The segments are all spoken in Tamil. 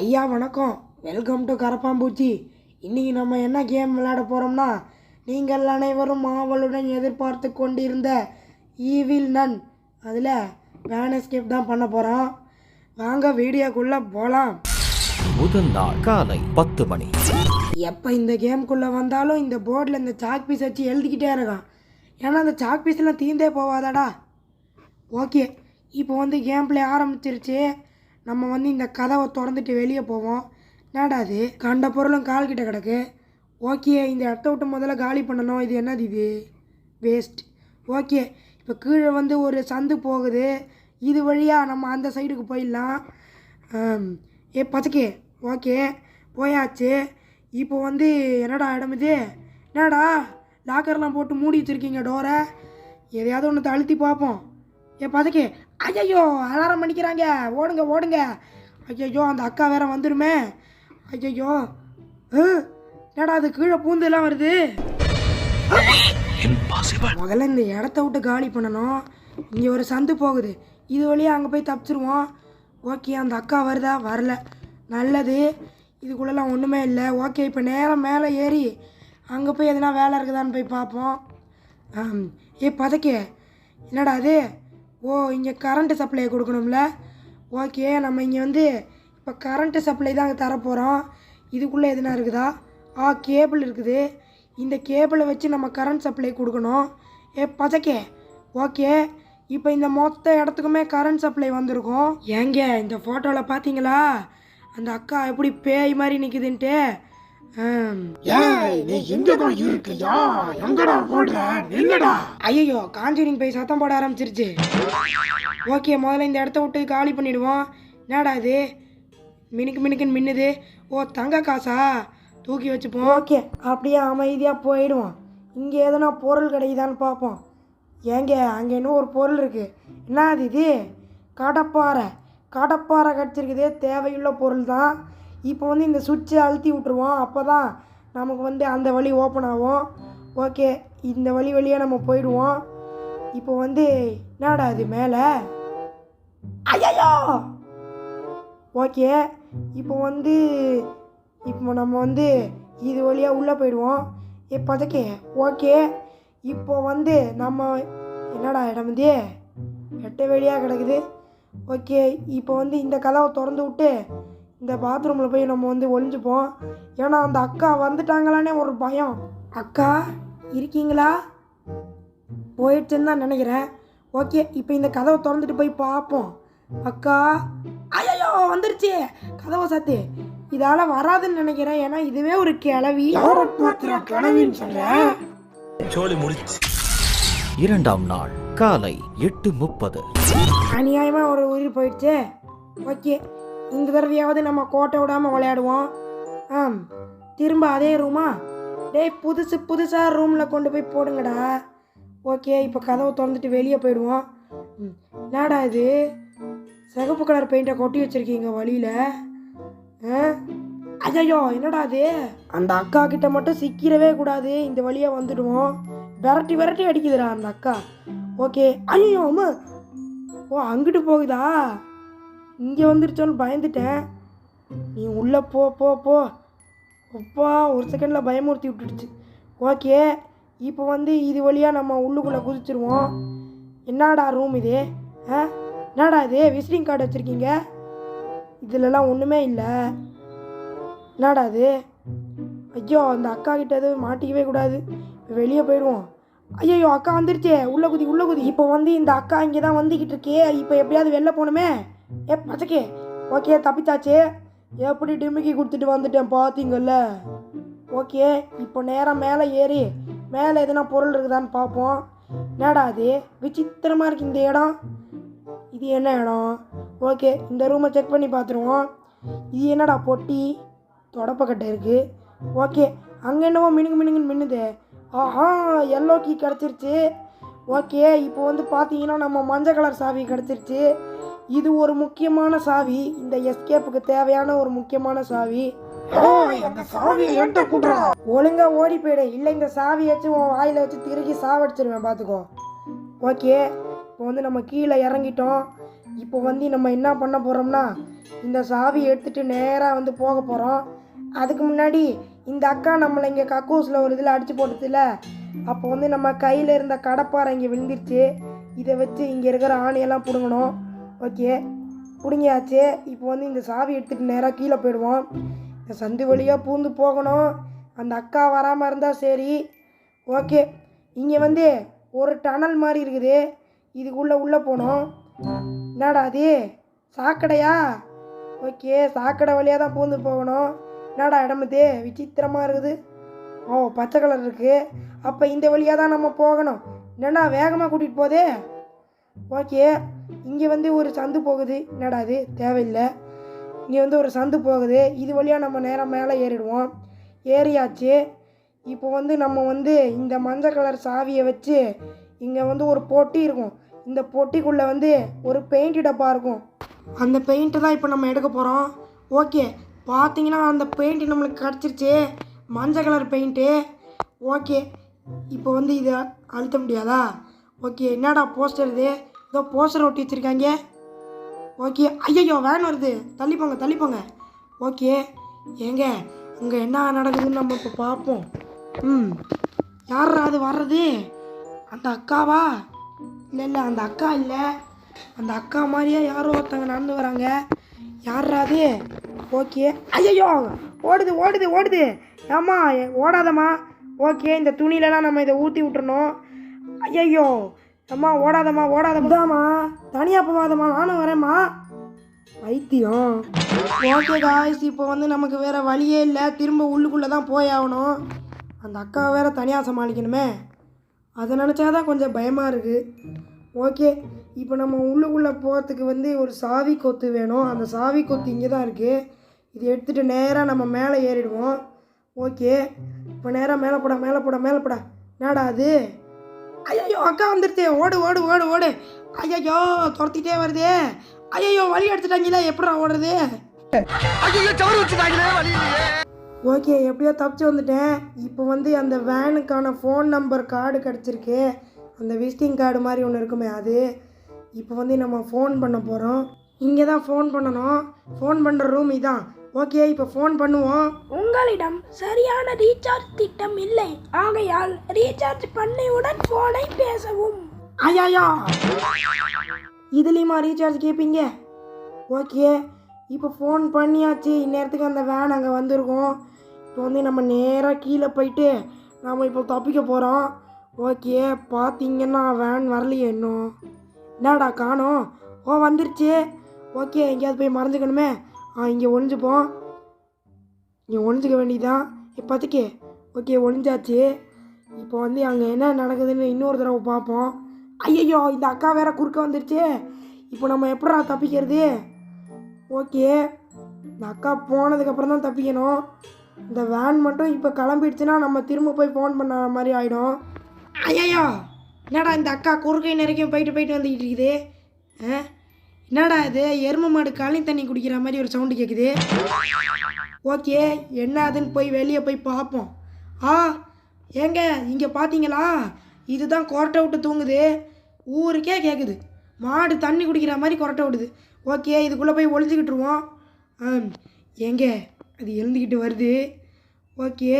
ஐயா வணக்கம். வெல்கம் டு கரப்பாம்பூச்சி இன்னைக்கு நம்ம என்ன கேம் விளையாட போகிறோம்னா நீங்கள் அனைவரும் ஆவலுடன் எதிர்பார்த்து கொண்டிருந்த ஈவில் நன் அதில் வேனஸ்கேப் தான் பண்ண போகிறோம் வாங்க வீடியோக்குள்ளே போகலாம் முதல் நாள் காலை பத்து மணி. எப்போ இந்த கேம்குள்ளே வந்தாலும் இந்த போர்டில் இந்த சாக் பீஸ் வச்சு எழுதிக்கிட்டே இருக்கான். ஏன்னா அந்த சாக் பீஸ்லாம் தீந்தே போவாதாடா. ஓகே இப்போ வந்து கேம் பிளே ஆரம்பிச்சிருச்சு. நம்ம வந்து இந்த கதவை திறந்துட்டு வெளியே போவோம். என்னடா அது கண்ட பொருளும் கால் கிட்ட கிடக்கு. ஓகே இந்த இடத்த விட்டு முதல்ல காலி பண்ணணும். இது என்னது இது? வேஸ்ட். ஓகே இப்போ கீழே வந்து ஒரு சந்து போகுது. இது வழியாக நம்ம அந்த சைடுக்கு போயிடலாம். ஏ பச்சைக்கே ஓகே போயாச்சு. இப்போ வந்து என்னடா இடம் இது? என்னடா? லாக்கர்லாம் போட்டு மூடி வச்சுருக்கீங்க டோரை எதையாவது ஒன்று அழுத்தி பார்ப்போம். ஏ பதுக்கு. ஐயையோ அலாரம் பண்ணிக்கிறாங்க. ஓடுங்க ஓடுங்க. ஐயையோ அந்த அக்கா வேற வந்துடுமே ஐயையோ. என்னடா அது கீழே பூந்தெல்லாம் வருது. முதல்ல இந்த இடத்த விட்டு காலி பண்ணணும். இங்கே ஒரு சந்து போகுது. இது வழியாக அங்கே போய் தப்பிச்சிருவோம். ஓகே அந்த அக்கா வருதா? வரல. நல்லது. இதுக்குள்ளெல்லாம் ஒன்றுமே இல்லை. ஓகே இப்போ நேரம் மேலே ஏறி அங்கே போய் எதனா வேலை இருக்குதான்னு போய் பார்ப்போம். ஏ பதக்கே. என்னடா அது ஓ இங்கே கரண்ட்டு சப்ளை கொடுக்கணும்ல? ஓகே நம்ம இங்கே வந்து இப்போ கரண்ட்டு சப்ளை தான் தரப்போகிறோம் இதுக்குள்ளே எதுனா இருக்குதா? ஆ கேபிள் இருக்குது. இந்த கேபிளை வச்சு நம்ம கரண்ட் சப்ளை கொடுக்கணும். ஏ பச்சைக்கே. ஓகே இப்போ இந்த மொத்த இடத்துக்குமே கரண்ட் சப்ளை வந்திருக்கும். ஏங்க இந்த ஃபோட்டோவில் பார்த்தீங்களா அந்த அக்கா எப்படி பேய் மாதிரி நிற்குதுன்ட்டு நீ எங்கதான் இருக்கியா? எங்கடா போடுற நில்லுடா. ஐயோ காஞ்சூரிங் போய் சத்தம் போட ஆரம்பிச்சிருச்சு. ஓகே முதல்ல இந்த இடத்த விட்டு காலி பண்ணிடுவோம். என்னடா இது? மினுக்கு மினுக்குன்னு மின்னுது. ஓ தங்க காசா? தூக்கி வச்சுப்போம். ஓகே அப்படியே அமைதியாக போயிடுவோம். இங்கே எதனா பொருள் கிடைக்குதான்னு பார்ப்போம். ஏங்க அங்கே இன்னும் ஒரு பொருள் இருக்குது என்ன அது இது? கடப்பாறை. கடப்பாறை கிடச்சிருக்குதே தேவையுள்ள பொருள் தான் இப்போ வந்து இந்த சுவிட்சை அழுத்தி விட்ருவோம் அப்போ தான் நமக்கு வந்து அந்த வழி ஓப்பன் ஆகும். ஓகே இந்த வழி வழியாக நம்ம போயிடுவோம். இப்போ வந்து என்னடா அது மேலே? ஐயோ ஓகே இப்போ வந்து இப்போ நம்ம வந்து இது வழியாக உள்ளே போயிடுவோம். இப்போதைக்கு ஓகே. இப்போ வந்து நம்ம என்னடா இடம் வந்து எட்ட வழியாக கிடக்குது. ஓகே இப்போ வந்து இந்த கதவை திறந்து விட்டு இந்த பாத்ரூமில் போய் நம்ம வந்து ஒளிஞ்சுப்போம். ஏன்னா அந்த அக்கா வந்துட்டாங்களானே ஒரு பயம். அக்கா இருக்கீங்களா? போயிடுச்சுன்னு தான் நினைக்கிறேன். ஓகே இப்போ இந்த கதவை திறந்துட்டு போய் பார்ப்போம். அக்கா ஐயோ வந்துருச்சு. கதவை சாத்து. இதால் வராதுன்னு நினைக்கிறேன். ஏன்னா இதுவே ஒரு கிளவி. கிளவின்னு சொல்ற? இரண்டாம் நாள் காலை எட்டு முப்பது. அநியாயமாக ஒரு உயிர் போயிடுச்சு. ஓகே இந்த தடவையாவது நம்ம கோட்டை விடாமல் விளையாடுவோம். ஆ திரும்ப அதே ரூமா? டேய் புதுசு புதுசாக ரூமில் கொண்டு போய் போடுங்கடா. ஓகே இப்போ கதவை திறந்துட்டு வெளியே போயிடுவோம். ம், என்னடா இது? சிகப்பு கலர் பெயிண்டை கொட்டி வச்சுருக்கீங்க வழியில். அஜயோ என்னடா அது அந்த அக்கா கிட்ட மட்டும் சிக்கிடவே கூடாது. இந்த வழியாக வந்துடுவோம். விரட்டி விரட்டி அடிக்குதுடா அந்த அக்கா. ஓகே ஐயோ அம்மா. ஓ அங்கிட்டு போகுதா? இங்கே வந்துருச்சோன்னு பயந்துட்டேன். நீ உள்ளே போ போ போ. அப்பா ஒரு செகண்டில் பயமுறுத்தி விட்டுடுச்சு. ஓகே இப்போ வந்து இது வழியாக நம்ம உள்ளுக்குள்ளே குதிச்சிருவோம். என்னடா ரூம் இது? ஆ? என்னடா இது? விசிட்டிங் கார்டு வச்சுருக்கீங்க? இதிலலாம் ஒன்றுமே இல்லை. என்னடா இது? ஐயோ அந்த அக்கா கிட்ட எதுவும் மாட்டிக்கவே கூடாது. வெளியே போயிடுவோம். ஐயோ அக்கா வந்துருச்சே. உள்ள குதி உள்ள குதி. இப்போ வந்து இந்த அக்கா இங்கே தான் வந்துக்கிட்டு இருக்கே. இப்போ எப்படியாவது வெளில போகணுமே. ஏ பச்சைக்கே ஓகே தப்பிச்சாச்சு. எப்படி டிமிக்கி கொடுத்துட்டு வந்துட்டேன் பார்த்தீங்கல்ல ஓகே இப்போ நேராக மேலே ஏறி மேலே எதுனா பொருள் இருக்குதான்னு பார்ப்போம் என்னடா அது விசித்திரமாக இருக்கு இந்த இடம். இது என்ன இடம்? ஓகே இந்த ரூமை செக் பண்ணி பார்த்துருவோம் இது என்னடா பொட்டி? தொடப்பக்கட்டை இருக்குது ஓகே அங்கே என்னவோ மினுங்கு மினுங்குன்னு மின்னுது. ஆஹா எல்லோ கீ கிடச்சிருச்சு. ஓகே இப்போ வந்து பார்த்தீங்கன்னா நம்ம மஞ்சள் கலர் சாவி கிடச்சிருச்சு. இது ஒரு முக்கியமான சாவி. இந்த எஸ்கேப்புக்கு தேவையான ஒரு முக்கியமான சாவி. ஒழுங்கா ஓடி போயிடு. இல்லை இந்த சாவியை வச்சு உன் வாயில் வச்சு திருக்கி சாவடிச்சிருவேன் பார்த்துக்கோ. ஓகே இப்போ வந்து நம்ம கீழே இறங்கிட்டோம். இப்போ வந்து நம்ம என்ன பண்ண போகிறோம்னா இந்த சாவி எடுத்துகிட்டு நேராக வந்து போக போகிறோம் அதுக்கு முன்னாடி இந்த அக்கா நம்மளை இங்கே கக்கூஸில் ஒரு இதில் அடித்து போட்டதில்ல அப்போ வந்து நம்ம கையில் இருந்த கடப்பாறை இங்கே விழுந்துருச்சு. இதை வச்சு இங்கே இருக்கிற ஆணியெல்லாம் பிடுங்கணும். ஓகே பிடுங்கியாச்சு. இப்போ வந்து இந்த சாவி எடுத்துகிட்டு நேராக கீழே போயிடுவோம். இந்த சந்து வழியாக பூந்து போகணும். அந்த அக்கா வராமல் இருந்தால் சரி. ஓகே இங்கே வந்து ஒரு டனல் மாதிரி இருக்குது. இதுக்குள்ளே உள்ளே போகணும் என்னடா அது? சாக்கடையா? ஓகே சாக்கடை வழியாக தான் பூந்து போகணும். என்னடா இடமுது விசித்திரமாக இருக்குது. ஓ பச்சை கலர் இருக்குது அப்போ இந்த வழியாக தான் நம்ம போகணும். என்னடா வேகமாக கூட்டிகிட்டு போதே? ஓகே இங்கே வந்து ஒரு சந்து போகுது. என்னடா இது? தேவையில்லை. இங்கே வந்து ஒரு சந்து போகுது. இது வழியாக நம்ம நேரம் மேலே ஏறிடுவோம். ஏறியாச்சு. இப்போ வந்து நம்ம வந்து இந்த மஞ்சள் கலர் சாவியை வச்சு இங்கே வந்து ஒரு பொட்டி இருக்கும். இந்த பொட்டிக்குள்ளே வந்து ஒரு பெயிண்ட் டப்பா இருக்கும். அந்த பெயிண்ட்டு தான் இப்போ நம்ம எடுக்க போகிறோம் ஓகே. பார்த்தீங்கன்னா அந்த பெயிண்ட் நம்மளுக்கு கிடச்சிருச்சு. மஞ்சள் கலர் பெயிண்ட்டு ஓகே. இப்போ வந்து இதை அழுத்த முடியாதா? ஓகே. என்னடா போஸ்டர் இது? ஏதோ போஸ்டர் ஒட்டி வச்சுருக்காங்க. ஓகே ஐயையோ வேன் வருது. தள்ளிப்போங்க தள்ளிப்போங்க. ஓகே ஏங்க இங்கே என்ன நடக்குதுன்னு நம்ம இப்போ பார்ப்போம். ம் யாரா அது வர்றது? அந்த அக்காவா? இல்லை இல்லை அந்த அக்கா இல்லை. அந்த அக்கா மாதிரியே யாரோ ஒருத்தவங்க நடந்து வராங்க. யாரா அது? ஓகே ஐயையோ ஓடுது ஓடுது ஓடுது. ஏம்மா ஓடாதம்மா. ஓகே இந்த துணியிலலாம் நம்ம இதை ஊற்றி விட்டுறணும். ஐயையோ அம்மா ஓடாதம்மா ஓடாதம்மா. தனியாக போகாதம்மா நானும் வரேம்மா. வைத்தியம் ஓகே காய்ஸ் இப்போ வந்து நமக்கு வேறு வழியே இல்லை. திரும்ப உள்ளுக்குள்ளே தான் போய் ஆகணும். அந்த அக்காவை வேறு தனியாக சமாளிக்கணுமே. அதை நினச்சா தான் கொஞ்சம் பயமாக இருக்குது ஓகே இப்போ நம்ம உள்ளுக்குள்ளே போகிறதுக்கு வந்து ஒரு சாவி கொத்து வேணும். அந்த சாவி கொத்து இங்கே தான் இருக்குது இது எடுத்துகிட்டு நேராக நம்ம மேலே ஏறிடுவோம். ஓகே இப்போ நேராக மேலே போட மேலே போட மேலே போட. என்னடா அது? ஐயோ அக்கா வந்துருச்சு. ஓடு ஓடு ஓடு ஓடு. ஐயோ துரத்திட்டே வருதே. ஐயோ வழி எடுத்துட்டாங்களே எப்படா ஓடுறது? ஓகே எப்படியோ தப்பிச்சு வந்துட்டேன். இப்போ வந்து அந்த வேனுக்கான ஃபோன் நம்பர் கார்டு கிடச்சிருக்கு. அந்த விசிட்டிங் கார்டு மாதிரி ஒன்று இருக்குமே அது. இப்போ வந்து நம்ம ஃபோன் பண்ண போகிறோம் இங்கே தான் ஃபோன் பண்ணணும். ஃபோன் பண்ணுற ரூம் இதான். ஓகே இப்போ ஃபோன் பண்ணுவோம். உங்களிடம் சரியான ரீசார்ஜ் திட்டம் இல்லை. ஆகையால் ரீசார்ஜ் பண்ணியுடன் போனை பேசவும். ஐயாயா இதுலேயுமா ரீசார்ஜ் கேட்பீங்க ஓகே இப்போ ஃபோன் பண்ணியாச்சு. இந்நேரத்துக்கு அந்த வேன் அங்கே வந்திருக்கும். இப்போ வந்து நம்ம நேராக கீழே போயிட்டு நாம் இப்போ தப்பிக்க போகிறோம் ஓகே பார்த்தீங்கன்னா வேன் வரலையே இன்னும். என்னடா காணோம். ஓ வந்துருச்சு. ஓகே எங்கேயாவது போய் மறைஞ்சுக்கணுமே ஆ இங்கே ஒழிஞ்சுப்போம் இங்கே ஒழிஞ்சிக்க வேண்டியதுதான். இப்போதைக்கு ஓகே ஒழிஞ்சாச்சு இப்போ வந்து அங்கே என்ன நடக்குதுன்னு இன்னொரு தடவை பார்ப்போம். ஐயையோ இந்த அக்கா வேற குறுக்க வந்துருச்சு. இப்போ நம்ம எப்படா தப்பிக்கிறது? ஓகே. இந்த அக்கா போனதுக்கப்புறம் தான் தப்பிக்கணும். இந்த வேன் மட்டும் இப்போ கிளம்பிடுச்சுன்னா நம்ம திரும்ப போய் ஃபோன் பண்ண மாதிரி ஆகிடும் ஐயையோ என்னடா இந்த அக்கா குறுக்கை நிறைக்கும் போயிட்டு போயிட்டு வந்துக்கிட்டு இருக்குது? ஆ? என்னடா இது? எரும மாடு களி தண்ணி குடிக்கிற மாதிரி ஒரு சவுண்டு கேட்குது ஓகே என்ன அதுன்னு போய் வெளியே போய் பார்ப்போம் ஆ ஏங்க இங்கே பார்த்தீங்களா இதுதான் கொரட்டை விட்டு தூங்குது. ஊருக்கே கேட்குது மாடு தண்ணி குடிக்கிற மாதிரி கொரட்டை விடுது. ஓகே இதுக்குள்ளே போய் ஒழிஞ்சிக்கிட்டுருவோம் ஆ ஏங்க அது எழுந்துக்கிட்டு வருது. ஓகே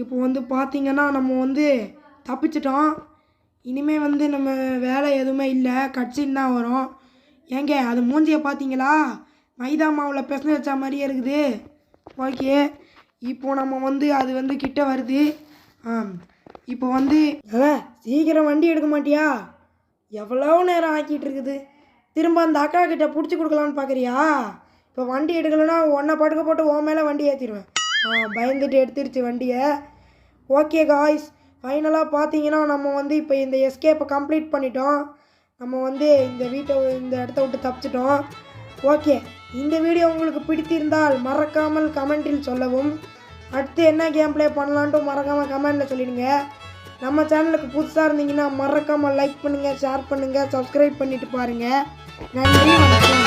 இப்போ வந்து பார்த்தீங்கன்னா நம்ம வந்து தப்பிச்சிட்டோம். இனிமேல் வந்து நம்ம வேலை எதுவுமே இல்லை. கட்சின்னு தான் வரும். ஏங்க அது மூஞ்சியை பார்த்தீங்களா மைதா மாவில் பிசைஞ்சு வச்ச மாதிரியே இருக்குது. ஓகே. இப்போ நம்ம வந்து அது வந்து கிட்ட வருது. ஆ இப்போ வந்து சீக்கிரம் வண்டி எடுக்க மாட்டியா? எவ்வளோ நேரம் ஆக்கிட்டு இருக்குது? திரும்ப அந்த அக்கா கிட்ட பிடிச்சி கொடுக்கலான்னு பார்க்குறியா இப்போ வண்டி எடுக்கலைன்னா ஒன்றை படுக்க போட்டு உன் மேலே வண்டி ஏற்றிடுவேன் ஆ பயந்துட்டு எடுத்துருச்சு வண்டியை. ஓகே காய்ஸ் ஃபைனலாக பார்த்தீங்கன்னா நம்ம வந்து இப்போ இந்த எஸ்கேப்பை கம்ப்ளீட் பண்ணிட்டோம். நம்ம வந்து இந்த வீட்டை இந்த இடத்த விட்டு தப்பிச்சிட்டோம். ஓகே இந்த வீடியோ உங்களுக்கு பிடித்திருந்தால் மறக்காமல் கமெண்டில் சொல்லவும். அடுத்து என்ன கேம் ப்ளே பண்ணலான்ட்டு மறக்காமல் கமெண்டில் சொல்லிடுங்க. நம்ம சேனலுக்கு புதுசாக இருந்தீங்கன்னா மறக்காமல் லைக் பண்ணுங்கள் ஷேர் பண்ணுங்கள் சப்ஸ்கிரைப் பண்ணிவிட்டு பாருங்கள் நன்றி வணக்கம்.